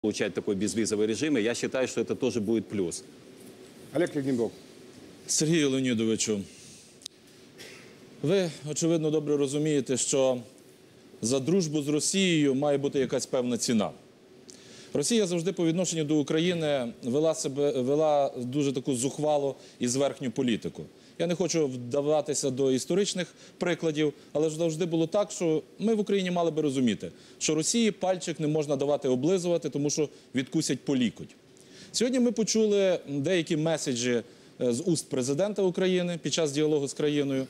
получать такой безвизовый режим, и я считаю, что это тоже будет плюс. Олег Легнебок. Сергію Леонідовичу, ви, очевидно, добре розумієте, що за дружбу з Росією має бути якась певна ціна. Росія завжди по відношенню до України вела себе вела дуже таку зухвалу і зверхню політику. Я не хочу вдаватися до історичних прикладів, але ж завжди було так, що ми в Україні мали би розуміти, що Росії пальчик не можна давати облизувати, тому що відкусять полікоть. Сьогодні ми почули деякі меседжі е, з уст президента України під час діалогу з країною.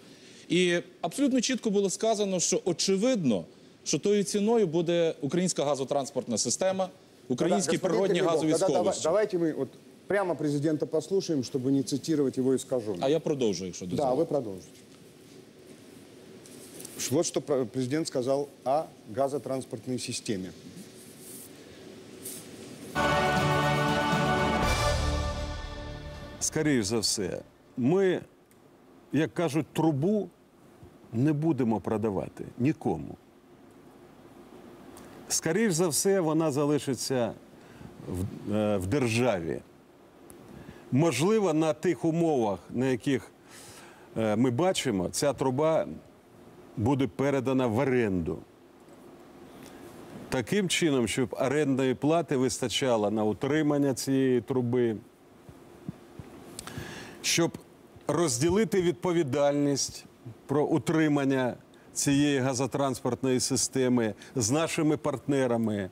І абсолютно чітко було сказано, що очевидно, що тою ціною буде українська газотранспортна система, українські природні газові сховища. Давайте мы вот прямо президента послушаем, чтобы не цитировать его искаженно. А я продовжую, якщо Да, дозволите. вы продолжите. Вот что про- президент сказал о газотранспортной системе. скоріш за все, ми, як кажуть, трубу не будемо продавати нікому. Скоріш за все, вона залишиться в, е, в державі. Можливо, на тих умовах, на яких е, ми бачимо, ця труба буде передана в оренду. Таким чином, щоб орендної плати вистачало на утримання цієї труби, щоб розділити відповідальність про утримання цієї газотранспортної системи з нашими партнерами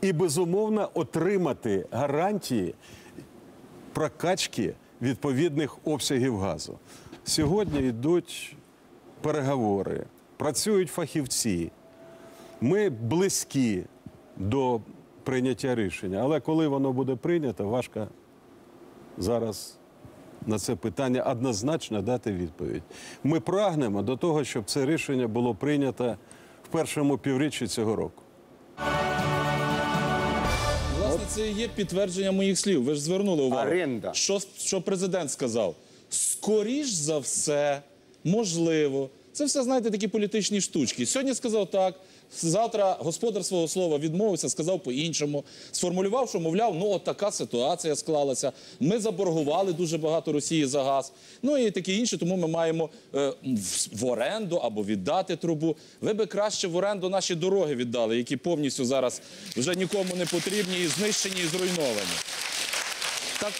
і, безумовно, отримати гарантії прокачки відповідних обсягів газу. Сьогодні йдуть переговори, працюють фахівці. Ми близькі до прийняття рішення, але коли воно буде прийнято, важко зараз на це питання однозначно дати відповідь. Ми прагнемо до того, щоб це рішення було прийнято в першому півріччі цього року. Це є підтвердження моїх слів. Ви ж звернули увагу. Аренда. Що, що президент сказав? Скоріш за все, можливо. Це все, знаєте, такі політичні штучки. Сьогодні сказав так, завтра господар свого слова відмовився, сказав по-іншому. Сформулював, що, мовляв, ну от така ситуація склалася. Ми заборгували дуже багато Росії за газ. Ну і таке інше, тому ми маємо е, в, оренду або віддати трубу. Ви би краще в оренду наші дороги віддали, які повністю зараз вже нікому не потрібні, і знищені, і зруйновані. Так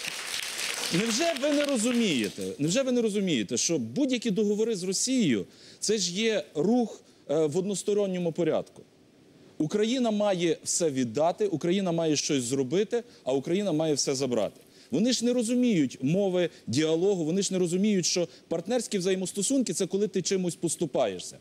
невже ви не розумієте? Невже ви не розумієте, що будь-які договори з Росією це ж є рух в односторонньому порядку? Україна має все віддати, Україна має щось зробити, а Україна має все забрати. Вони ж не розуміють мови діалогу, вони ж не розуміють, що партнерські взаємостосунки це коли ти чимось поступаєшся.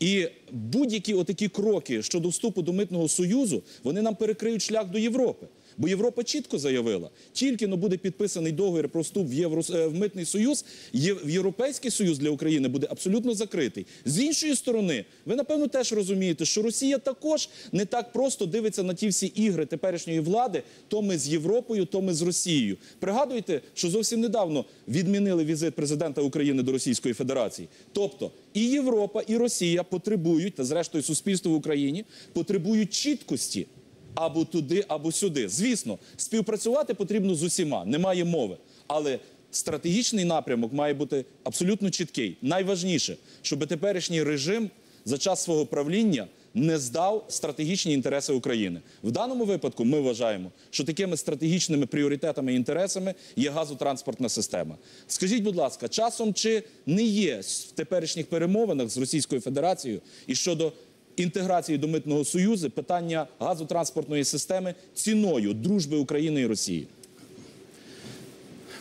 І будь-які отакі кроки щодо вступу до митного союзу, вони нам перекриють шлях до Європи. Бо Європа чітко заявила, тільки но буде підписаний договір про вступ в, Євро, е, в митний союз, в Європейський союз для України буде абсолютно закритий. З іншої сторони, ви напевно теж розумієте, що Росія також не так просто дивиться на ті всі ігри теперішньої влади, то ми з Європою, то ми з Росією. Пригадуйте, що зовсім недавно відмінили візит президента України до Російської Федерації. Тобто і Європа, і Росія потребують, та зрештою суспільство в Україні потребують чіткості або туди, або сюди. Звісно, співпрацювати потрібно з усіма, немає мови. Але стратегічний напрямок має бути абсолютно чіткий. Найважніше, щоб теперішній режим за час свого правління не здав стратегічні інтереси України. В даному випадку ми вважаємо, що такими стратегічними пріоритетами і інтересами є газотранспортна система. Скажіть, будь ласка, часом чи не є в теперішніх перемовинах з Російською Федерацією і щодо інтеграції до митного союзу питання газотранспортної системи ціною дружби України і Росії?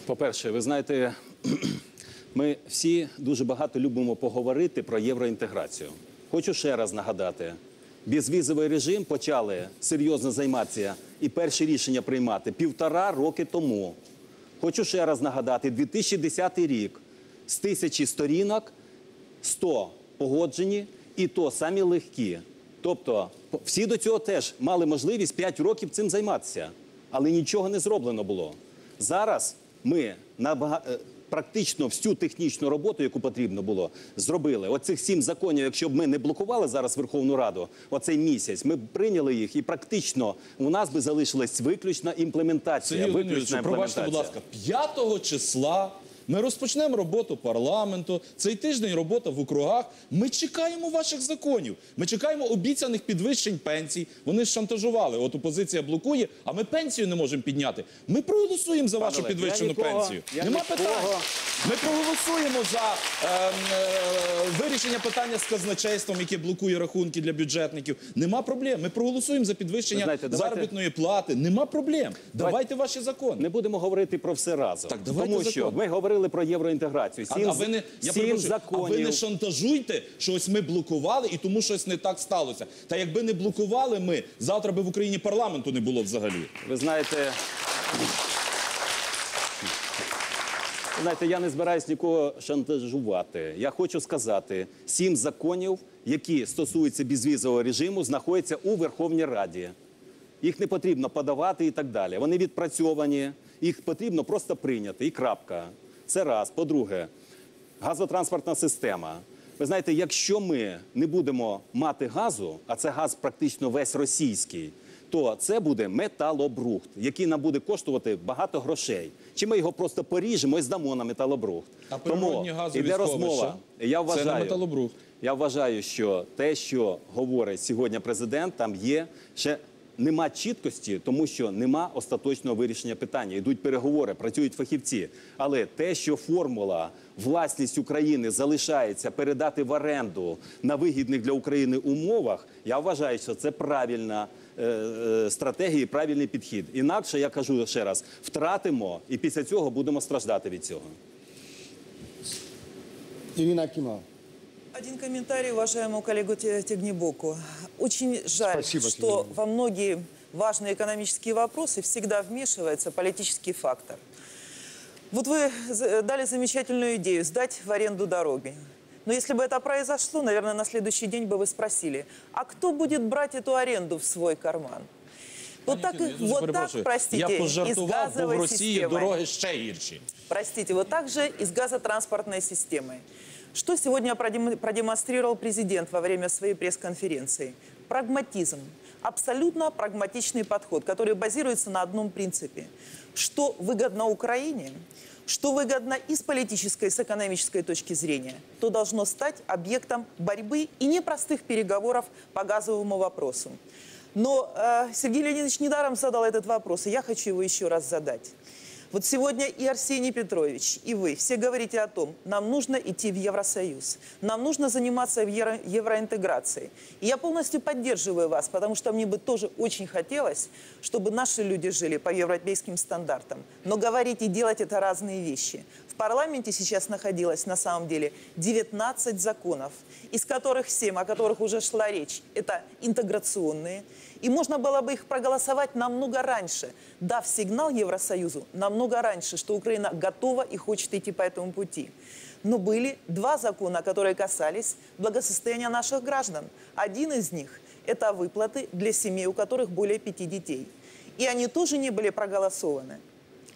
По-перше, ви знаєте, ми всі дуже багато любимо поговорити про євроінтеграцію. Хочу ще раз нагадати: безвізовий режим почали серйозно займатися і перші рішення приймати півтора роки тому. Хочу ще раз нагадати: 2010 рік з тисячі сторінок 100 погоджені, і то самі легкі. Тобто, всі до цього теж мали можливість 5 років цим займатися, але нічого не зроблено було. Зараз ми набага- е, практично всю технічну роботу, яку потрібно було, зробили. Оцих сім законів, якщо б ми не блокували зараз Верховну Раду, оцей місяць, ми б прийняли їх, і практично у нас би залишилась виключна імплементація. Сергій Леонідович, виключна пробачте, будь ласка, 5 числа ми розпочнемо роботу парламенту. Цей тиждень робота в округах. Ми чекаємо ваших законів. Ми чекаємо обіцяних підвищень пенсій. Вони ж шантажували. От опозиція блокує, а ми пенсію не можемо підняти. Ми проголосуємо за вашу підвищену нікого- пенсію. Нема нікого- питань. Ми проголосуємо за ем, е, вирішення питання з казначейством, яке блокує рахунки для бюджетників. Нема проблем. Ми проголосуємо за підвищення знаєте, давайте- заробітної плати. Нема проблем. Давайте ваші закони. Не будемо говорити про все разом. Так, давайте Тому що закон. ми говорили про євроінтеграцію. А, Сім, а ви не я сім перепрошую, а ви не шантажуйте, що ось ми блокували і тому щось не так сталося. Та якби не блокували ми, завтра би в Україні парламенту не було взагалі. Ви знаєте. Знаєте, я не збираюсь нікого шантажувати. Я хочу сказати, сім законів, які стосуються безвізового режиму, знаходяться у Верховній Раді. Їх не потрібно подавати і так далі. Вони відпрацьовані, їх потрібно просто прийняти. І крапка. Це раз. По-друге, газотранспортна система. Ви знаєте, якщо ми не будемо мати газу, а це газ практично весь російський, то це буде металобрухт, який нам буде коштувати багато грошей. Чи ми його просто поріжемо і здамо на металобрухт? А газові іде розмова. Я Це вважаю, не металобрухт. я вважаю, що те, що говорить сьогодні президент, там є ще. Нема чіткості, тому що нема остаточного вирішення питання. Йдуть переговори, працюють фахівці. Але те, що формула власність України залишається передати в оренду на вигідних для України умовах, я вважаю, що це правильна е, е, стратегія, і правильний підхід. Інакше я кажу ще раз: втратимо, і після цього будемо страждати від цього. Ирина Акимова. Один комментарий уважаемому коллегу Те- Тегнебоку. Очень жаль, Спасибо, что Тегнебок. во многие важные экономические вопросы всегда вмешивается политический фактор. Вот вы за- дали замечательную идею – сдать в аренду дороги. Но если бы это произошло, наверное, на следующий день бы вы спросили, а кто будет брать эту аренду в свой карман? Вот так, Я дуже вот так, перепрошую. простите, Я из пожартував, бо в газовой Росії системы. дороги ще гірші. Простите, вот так же и с газотранспортной системой. Что сегодня продем- продемонстрировал президент во время своей пресс-конференции? Прагматизм. Абсолютно прагматичный подход, который базируется на одном принципе. Что выгодно Украине, что выгодно и с политической, и с экономической точки зрения, то должно стать объектом борьбы и непростых переговоров по газовому вопросу. Но э, Сергей Леонидович недаром задал этот вопрос, и я хочу его еще раз задать. Вот сегодня и Арсений Петрович, и вы все говорите о том, нам нужно идти в Евросоюз, нам нужно заниматься евро- евроинтеграцией. И я полностью поддерживаю вас, потому что мне бы тоже очень хотелось, чтобы наши люди жили по европейским стандартам. Но говорить и делать это разные вещи. В парламенте сейчас находилось на самом деле 19 законов, из которых 7, о которых уже шла речь, это интеграционные. И можно было бы их проголосовать намного раньше, дав сигнал Евросоюзу намного раньше, что Украина готова и хочет идти по этому пути. Но были два закона, которые касались благосостояния наших граждан. Один из них – это выплаты для семей, у которых более пяти детей. И они тоже не были проголосованы.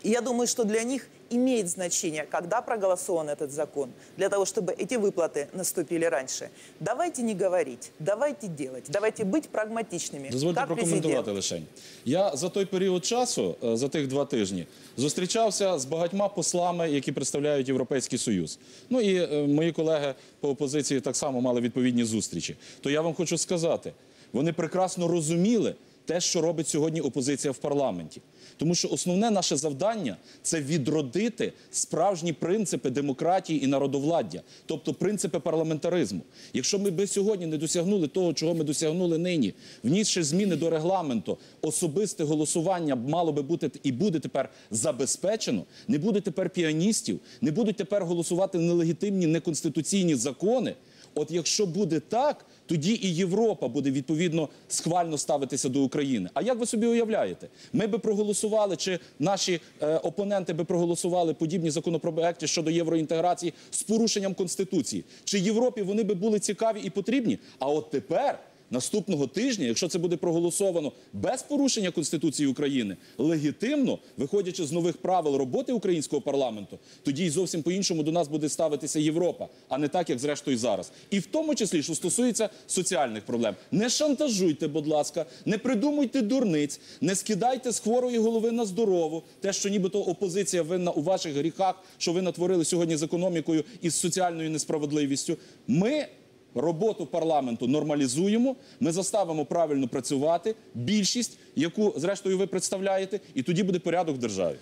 И я думаю, что для них имеет значение, когда проголосован этот закон, для того, чтобы эти выплаты наступили раньше. Давайте не говорить, давайте делать, давайте быть прагматичными. Дозвольте как прокоментувати президент. лишень. Я за той період часу, е, за тих два тижні, зустрічався з багатьма послами, які представляють Європейський Союз. Ну і е, мої колеги по опозиції так само мали відповідні зустрічі. То я вам хочу сказати, вони прекрасно розуміли те, що робить сьогодні опозиція в парламенті. Тому що основне наше завдання це відродити справжні принципи демократії і народовладдя, тобто принципи парламентаризму. Якщо ми би сьогодні не досягнули того, чого ми досягнули нині, внісши зміни до регламенту, особисте голосування мало би бути і буде тепер забезпечено. Не буде тепер піаністів, не будуть тепер голосувати нелегітимні неконституційні закони. От якщо буде так, тоді і Європа буде відповідно схвально ставитися до України. А як ви собі уявляєте? Ми би проголосували, чи наші е, опоненти би проголосували подібні законопроекти щодо євроінтеграції з порушенням конституції? Чи Європі вони би були цікаві і потрібні? А от тепер наступного тижня, якщо це буде проголосовано без порушення Конституції України, легітимно, виходячи з нових правил роботи українського парламенту, тоді й зовсім по-іншому до нас буде ставитися Європа, а не так, як зрештою зараз. І в тому числі, що стосується соціальних проблем. Не шантажуйте, будь ласка, не придумуйте дурниць, не скидайте з хворої голови на здорову. Те, що нібито опозиція винна у ваших гріхах, що ви натворили сьогодні з економікою і з соціальною несправедливістю. Ми роботу парламенту нормалізуємо, ми заставимо правильно працювати більшість, яку зрештою ви представляєте, і тоді буде порядок в державі.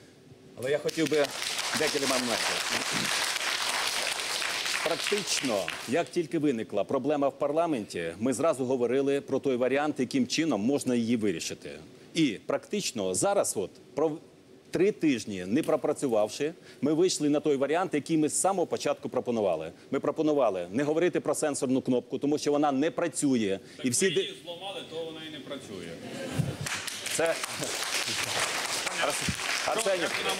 Але я хотів би декілька моментів. Практично, як тільки виникла проблема в парламенті, ми зразу говорили про той варіант, яким чином можна її вирішити. І практично зараз, от три тижні не пропрацювавши, ми вийшли на той варіант, який ми з самого початку пропонували. Ми пропонували не говорити про сенсорну кнопку, тому що вона не працює. І всі ви її зламали, то вона і не працює. це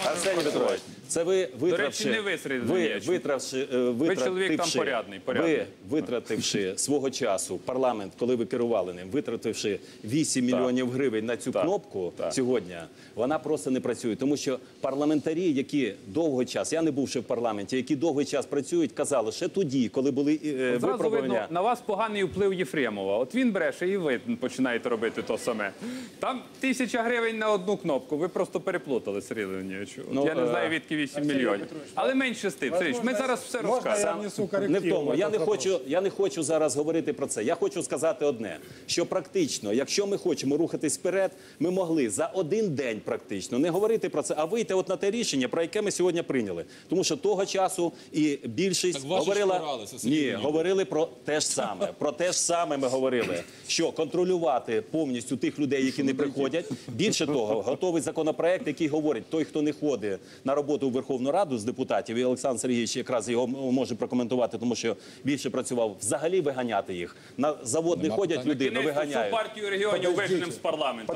Арсеній Петрович, це ви витравши, не ви серед ви витравши, е, витративши, там порядний, порядний. ви витративши свого часу парламент, коли ви керували ним, витративши 8 мільйонів гривень на цю кнопку сьогодні, вона просто не працює, тому що парламентарі, які довгий час, я не був ще в парламенті, які довгий час працюють, казали, ще тоді, коли були е, випробування. на вас поганий вплив Єфремова. От він бреше, і ви починаєте робити то саме. Там тисяча гривень на одну кнопку. Ви просто переплутали, Сергій Леонідович. От Ну, я не е, знаю, відки 8 мільйонів. Але менше з тим. Ми зараз все розкажемо. Не в тому. Я не хочу, я не хочу зараз говорити про це. Я хочу сказати одне: що практично, якщо ми хочемо рухатись вперед, ми могли за один день практично не говорити про це, а вийти от на те рішення, про яке ми сьогодні прийняли. Тому що того часу і більшість Так ваші ж говорила Сергій ні, Леонідович. говорили про те ж саме. Про те ж саме ми говорили, що контролювати повністю тих людей, які не приходять. Більше того, готовий законопроект, який говорить, той, хто не ходить на роботу у Верховну Раду з депутатів, і Олександр Сергійович якраз його може прокоментувати, тому що більше працював, взагалі виганяти їх. На завод не ходять людину, Кінець всю виганяють. партію регіонів виженемо з парламенту.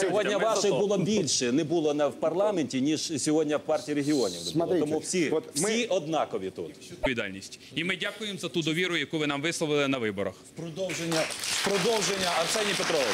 Сьогодні ваших було більше, не було на в парламенті, ніж сьогодні в партії регіонів. Тому всі, от ми- всі однакові тут. відповідальність. І ми дякуємо за ту довіру, яку ви нам висловили на виборах. Продовження, продовження Арсеній Петрович.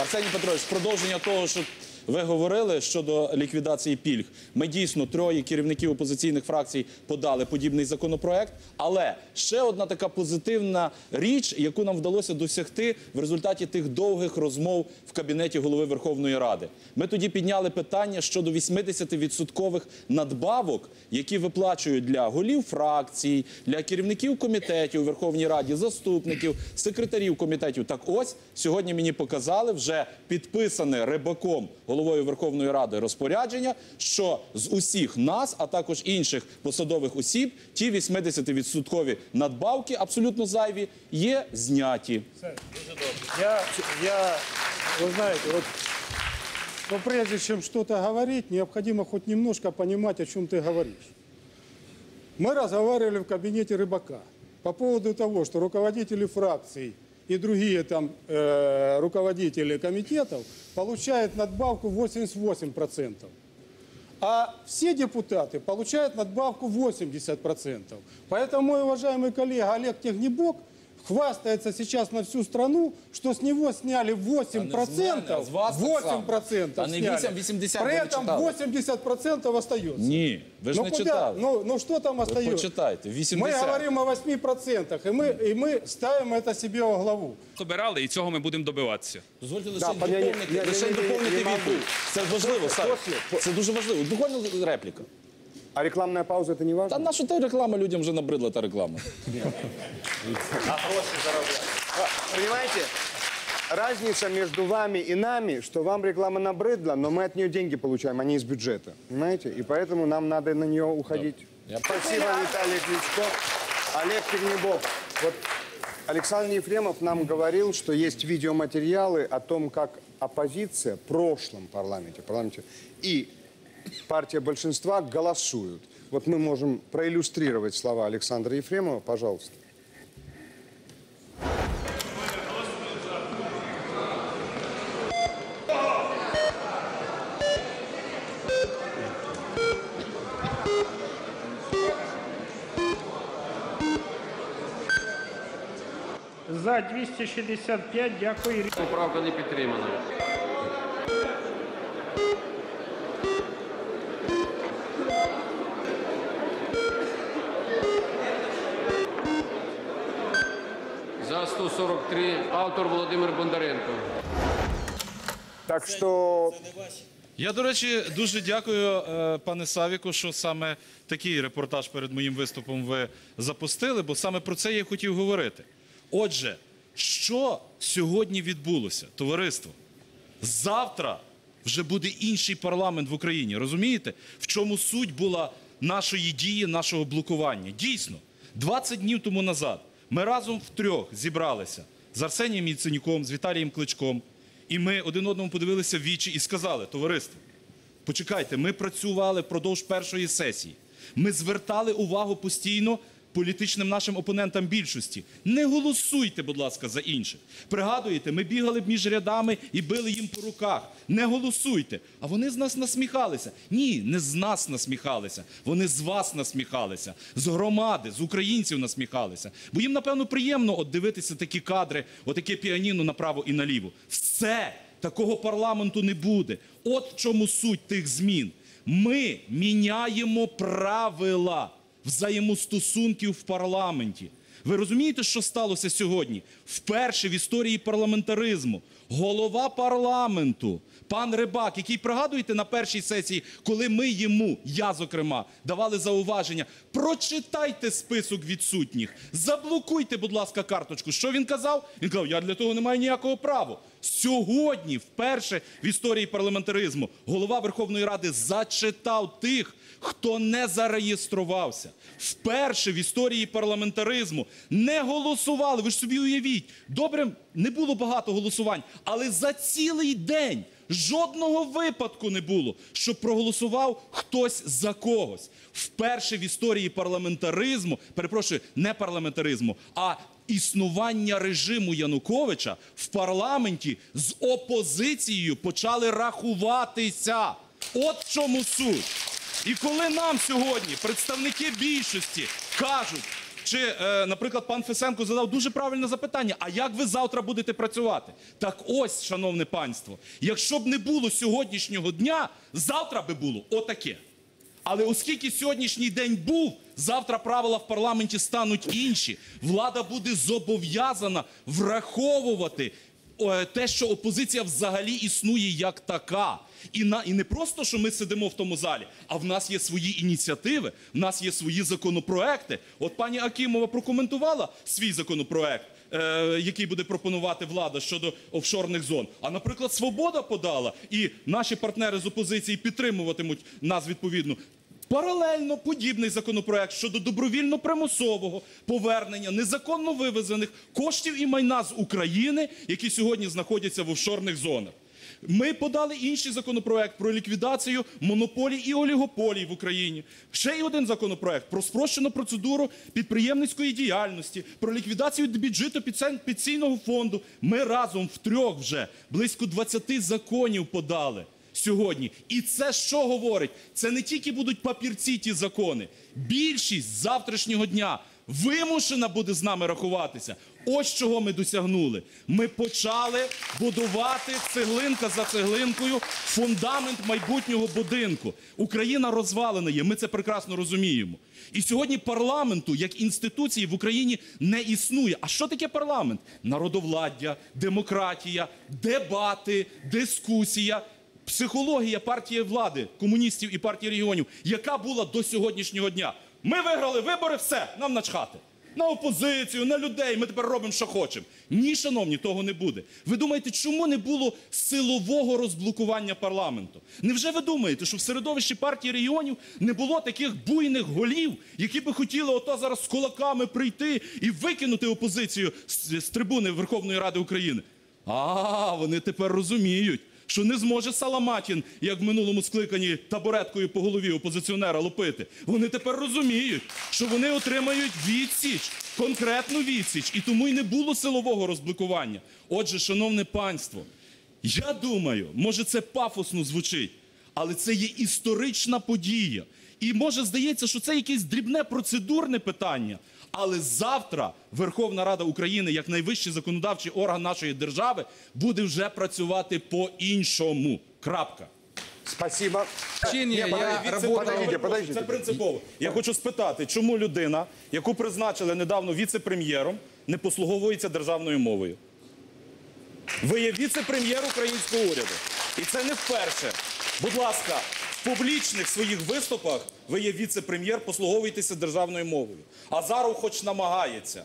Арсеній Петрович, продовження того, що ви говорили щодо ліквідації пільг. Ми дійсно троє керівників опозиційних фракцій подали подібний законопроект. Але ще одна така позитивна річ, яку нам вдалося досягти в результаті тих довгих розмов в кабінеті голови Верховної Ради. Ми тоді підняли питання щодо 80% надбавок, які виплачують для голів фракцій, для керівників комітетів у Верховній Раді, заступників, секретарів комітетів. Так ось сьогодні мені показали вже підписане Рибаком, головою Верховної Ради, розпорядження, що з усіх нас, а також інших посадових осіб, ті 80% надбавки абсолютно зайві є зняті. Я, я, вы знаете, вот, но прежде чем что-то говорить, необходимо хоть немножко понимать, о чем ты говоришь. Мы разговаривали в кабинете Рыбака по поводу того, что руководители фракций и другие там э, руководители комитетов получают надбавку 88%. А все депутаты получают надбавку 80%. Поэтому мой уважаемый коллега Олег Технебок хвастается сейчас на всю страну, что с него сняли 8%. А не с меня, а с вас так само. 8% А не сняли. 8, 80 При вы этом читали. 80% остается. Ні, ви ж ну не куда? читали. Ну, ну что там Ви остается? почитайте, 80. Мы говорим о 8%, и мы, и мы ставим это себе во главу. Обирали, і цього ми будемо добиватися. Дозвольте лише Да, пані, я- доповнити, я- лише я- я- доповнити я- я відповідь. Це важливо, Саш. После- Це дуже важливо. Буквально репліка. А рекламная пауза это не важно? Та наша та реклама людям вже набридла та реклама. Понимаете, разница между вами и нами, что вам реклама набрыдла, но мы от нее деньги получаем, а не из бюджета. Понимаете? И поэтому нам надо на нее уходить. Спасибо, Виталий Кличко. Олег Тернебок. Вот Александр Ефремов нам говорил, что есть видеоматериалы о том, как оппозиция в прошлом парламенте, парламенте и партия большинства голосуют. Вот мы можем проиллюстрировать слова Александра Ефремова, пожалуйста. За За 265, дякую. Поправка не підтримана. За 143. Автор Володимир Бондаренко. Так что Я, до речі, дуже дякую, е, пане Савіку, що саме такий репортаж перед моїм виступом ви запустили, бо саме про це я хотів говорити. Отже, що сьогодні відбулося, товариство? Завтра вже буде інший парламент в Україні. Розумієте, в чому суть була нашої дії, нашого блокування? Дійсно, 20 днів тому назад ми разом втрьох зібралися з Арсенієм Яценюком, з Віталієм Кличком, і ми один одному подивилися в вічі і сказали: товариство, почекайте, ми працювали впродовж першої сесії. Ми звертали увагу постійно політичним нашим опонентам більшості. Не голосуйте, будь ласка, за інших. Пригадуєте, ми бігали б між рядами і били їм по руках. Не голосуйте. А вони з нас насміхалися. Ні, не з нас насміхалися. Вони з вас насміхалися, з громади, з українців насміхалися. Бо їм, напевно, приємно от дивитися такі кадри, отаке піаніно направо і наліво. Все, такого парламенту не буде. От чому суть тих змін. Ми міняємо правила взаємостосунків в парламенті. Ви розумієте, що сталося сьогодні? Вперше в історії парламентаризму голова парламенту, пан Рибак, який пригадуєте на першій сесії, коли ми йому, я зокрема, давали зауваження. Прочитайте список відсутніх, заблокуйте, будь ласка, карточку. Що він казав? Він казав, я для того не маю ніякого права. Сьогодні, вперше в історії парламентаризму, голова Верховної Ради зачитав тих, хто не зареєструвався. Вперше в історії парламентаризму не голосували. Ви ж собі уявіть, добре, не було багато голосувань, але за цілий день жодного випадку не було, щоб проголосував хтось за когось. Вперше в історії парламентаризму, перепрошую, не парламентаризму, а існування режиму Януковича в парламенті з опозицією почали рахуватися. От чому суть. І коли нам сьогодні представники більшості кажуть, чи, е, наприклад, пан Фесенко задав дуже правильне запитання: а як ви завтра будете працювати? Так ось, шановне панство, якщо б не було сьогоднішнього дня, завтра би було отаке. Але оскільки сьогоднішній день був, завтра правила в парламенті стануть інші. Влада буде зобов'язана враховувати те, що опозиція взагалі існує як така. І, на, і не просто, що ми сидимо в тому залі, а в нас є свої ініціативи, в нас є свої законопроекти. От пані Акімова прокоментувала свій законопроект, е, який буде пропонувати влада щодо офшорних зон. А, наприклад, Свобода подала, і наші партнери з опозиції підтримуватимуть нас відповідно. Паралельно подібний законопроект щодо добровільно-примусового повернення незаконно вивезених коштів і майна з України, які сьогодні знаходяться в офшорних зонах. Ми подали інший законопроект про ліквідацію монополій і олігополій в Україні. Ще й один законопроект про спрощену процедуру підприємницької діяльності, про ліквідацію бюджету пенсійного фонду. Ми разом втрьох вже близько 20 законів подали сьогодні. І це що говорить? Це не тільки будуть папірці ті закони. Більшість завтрашнього дня вимушена буде з нами рахуватися. Ось чого ми досягнули. Ми почали будувати цеглинка за цеглинкою фундамент майбутнього будинку. Україна розвалена є. Ми це прекрасно розуміємо. І сьогодні парламенту як інституції в Україні не існує. А що таке парламент? Народовладдя, демократія, дебати, дискусія. Психологія партії влади, комуністів і партії регіонів, яка була до сьогоднішнього дня. Ми виграли вибори, все, нам начхати. На опозицію, на людей, ми тепер робимо, що хочемо. Ні, шановні, того не буде. Ви думаєте, чому не було силового розблокування парламенту? Невже ви думаєте, що в середовищі партії регіонів не було таких буйних голів, які би хотіли ото зараз з кулаками прийти і викинути опозицію з, з трибуни Верховної Ради України? А, вони тепер розуміють, що не зможе Саламатін, як в минулому скликанні табуреткою по голові опозиціонера лупити. Вони тепер розуміють, що вони отримають відсіч, конкретну відсіч, і тому й не було силового розблокування. Отже, шановне панство, я думаю, може це пафосно звучить, але це є історична подія. І може здається, що це якесь дрібне процедурне питання. Але завтра Верховна Рада України, як найвищий законодавчий орган нашої держави, буде вже працювати по-іншому. Крапка. Спасибо. Учение, Не, я подождите. Це принципово. Я хочу спитати, чому людина, яку призначили недавно віце-прем'єром, не послуговується державною мовою? Ви є віце-прем'єр українського уряду. І це не вперше. Будь ласка, публічних своїх виступах ви є віце-прем'єр, послуговуєтеся державною мовою. Азаров хоч намагається.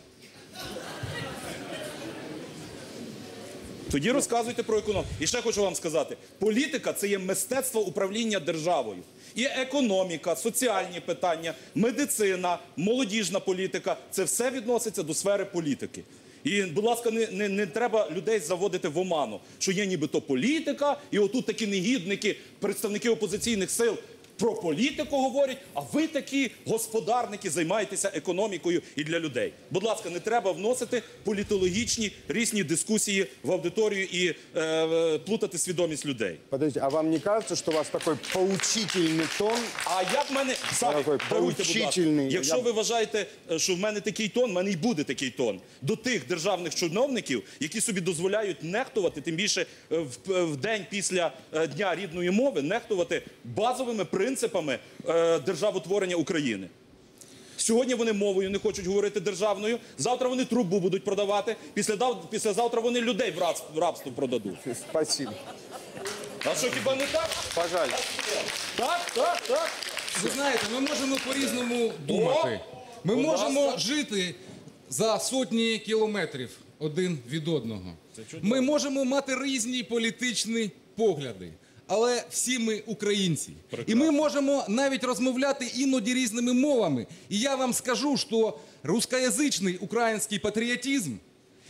Тоді розказуйте про економіку. І ще хочу вам сказати: політика це є мистецтво управління державою. І економіка, соціальні питання, медицина, молодіжна політика це все відноситься до сфери політики. І, будь ласка, не, не, не треба людей заводити в оману, що є нібито політика, і отут такі негідники, представники опозиційних сил про політику говорять, а ви такі господарники займаєтеся економікою і для людей. Будь ласка, не треба вносити політологічні різні дискусії в аудиторію і е, е, плутати свідомість людей. Подождите, а вам не кажется, что у вас такой поучительный тон? А як в мене Такий даруйте, будь ласка. Якщо Я- ви вважаєте, е, що в мене такий тон, в мене і буде такий тон до тих державних чиновників, які собі дозволяють нехтувати, тим більше е, в, в день після дня рідної мови, нехтувати базовими принципами е, державотворення України. Сьогодні вони мовою не хочуть говорити державною. Завтра вони трубу будуть продавати. Після післязавтра вони людей в рабство, в рабство продадуть. Спасибо. А що хіба не так? Пожалуйста. Так, так, так. Ви знаєте, ми можемо по-різному думати. Ми можемо жити за сотні кілометрів один від одного. Ми можемо мати різні політичні погляди. Але всі ми українці. І ми можемо навіть розмовляти іноді різними мовами. І я вам скажу, що рускоязичний український патріотизм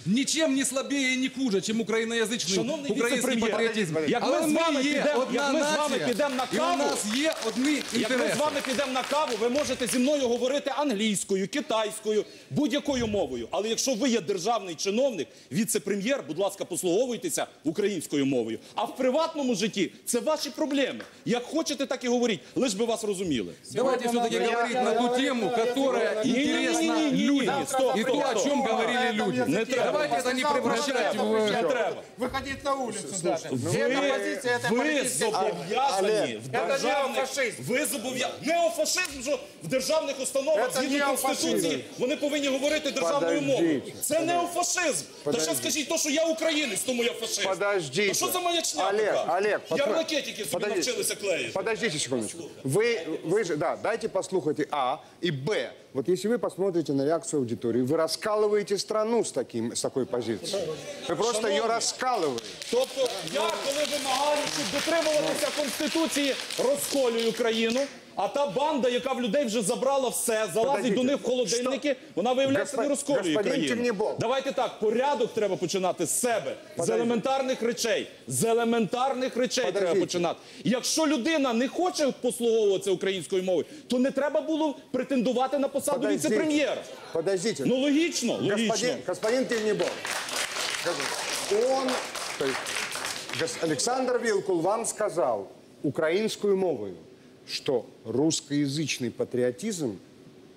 нічим не слабіє і не хуже, чим україноязичний Шановний український віце-прем'єр, патріотизм. як ми Але з вами є підемо- одна як ми з вами нація, підемо на і каву, у нас є одні Як ми інтереси. з вами підемо на каву, ви можете зі мною говорити англійською, китайською, будь-якою мовою. Але якщо ви є державний чиновник, віце-прем'єр, будь ласка, послуговуйтеся українською мовою. А в приватному житті це ваші проблеми. Як хочете, так і говоріть. Лиш би вас розуміли. Давайте все-таки говорить на ту тему, которая интересна Не-не-не-не-не. людям. Стоп, стоп, то, о стоп. чем говорили люди. Не треба Давайте это не превращать в... Не треба. Выходить на улицу даже. Ви, Это позиция, это ви политическая. зобов'язані в Це державних... неофашизм. Ви зобов'язані... Неофашизм, що в державних установах, Це згідно неофашизм. Конституції, вони повинні говорити державною Подождіть. мовою. Це неофашизм. Та ще Подождіть. скажіть то, що я українець, тому я фашист. Подождите. Та що за маячня Олег, така? Олег, Я посмо- ракетики собі Подождите. навчилися клеїти. Подождите секундочку. Вы, вы же, да, дайте послухайте А и Б. Вот если вы посмотрите на реакцию аудитории, вы раскалываете страну с, таким, с такой позицией. Вы просто ее Шановні. раскалываете. Тобто я, коли вимагаю, щоб дотримуватися Конституції, розколюю країну, а та банда, яка в людей вже забрала все, залазить Подождите. до них в холодильники, вона виявляється Госпо- не розколює господин країну. Давайте так, порядок треба починати з себе, з елементарних речей. З елементарних речей треба Подождіть. починати. Якщо людина не хоче послуговуватися українською мовою, то не треба було претендувати на посаду Подождите. віце-прем'єра. Подождите. Ну логічно, логічно. Господин, господин Тельнебок, он, то есть, гос- Александр Вилкул вам сказал украинскую мовою, что русскоязычный патриотизм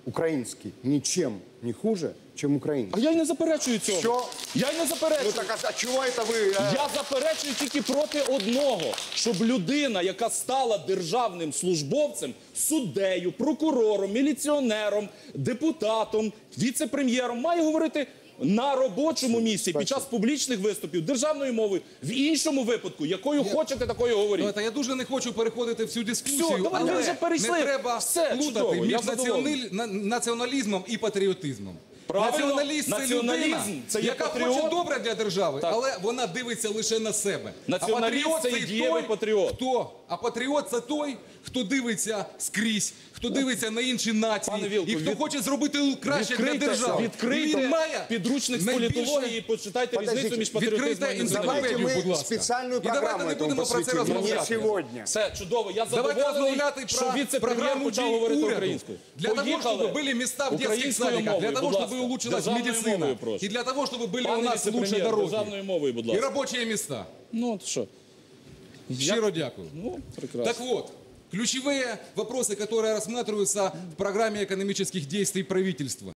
украинский ничем не хуже, чем А украинский. я й не заперечую цього. Що? Я й не заперечую. Ну так а, а чего это вы? э, Я заперечую тільки проти одного, щоб людина, яка стала державним службовцем, суддею, прокурором, міліціонером, депутатом, віце-прем'єром, має говорити на робочому місці під час публічних виступів державною мовою, в іншому випадку, якою хочете, такою говоріть. Давайте, я дуже не хочу переходити в цю дискусію, Все, давай, але вже перейшли. не треба Все, плутати між національ- націоналізмом і патріотизмом. Правильно, Націоналіст це людина, це яка патріот. хоче добре для держави, Так. але вона дивиться лише на себе. Націоналіст це це дієвий той, патріот. Хто? А патріот це той, хто дивиться скрізь, хто дивиться на інші нації Пане Вілку, і хто від- хоче зробити краще для Відкрийте, держави. відкрийте Він має підручник з найбільше- політології і почитайте Подождіть, різницю між Відкрийте патріотизмом і інстаграм. націоналізмом. Давайте будь мы ласка. специальную И давайте программу не этому будемо про це посвятим. Не розмовляти. сегодня. Все чудово. Я Давайте задоволений, розмовляти що про віце-прем'єр програму почав дій говорити уряду. українською. Для того, Поїхали чтобы были места в детских українською садиках, для мовою, того, будь чтобы ласка. улучшилась Державною медицина, мовою прошу. и для того, чтобы были Пане у нас лучшие віце-прем'єр, дороги, державною мовою, будь и ласка. рабочие места. Ну, от що? Щиро дякую. Ну, прекрасно. Так вот, ключевые вопросы, которые рассматриваются в программе экономических действий правительства.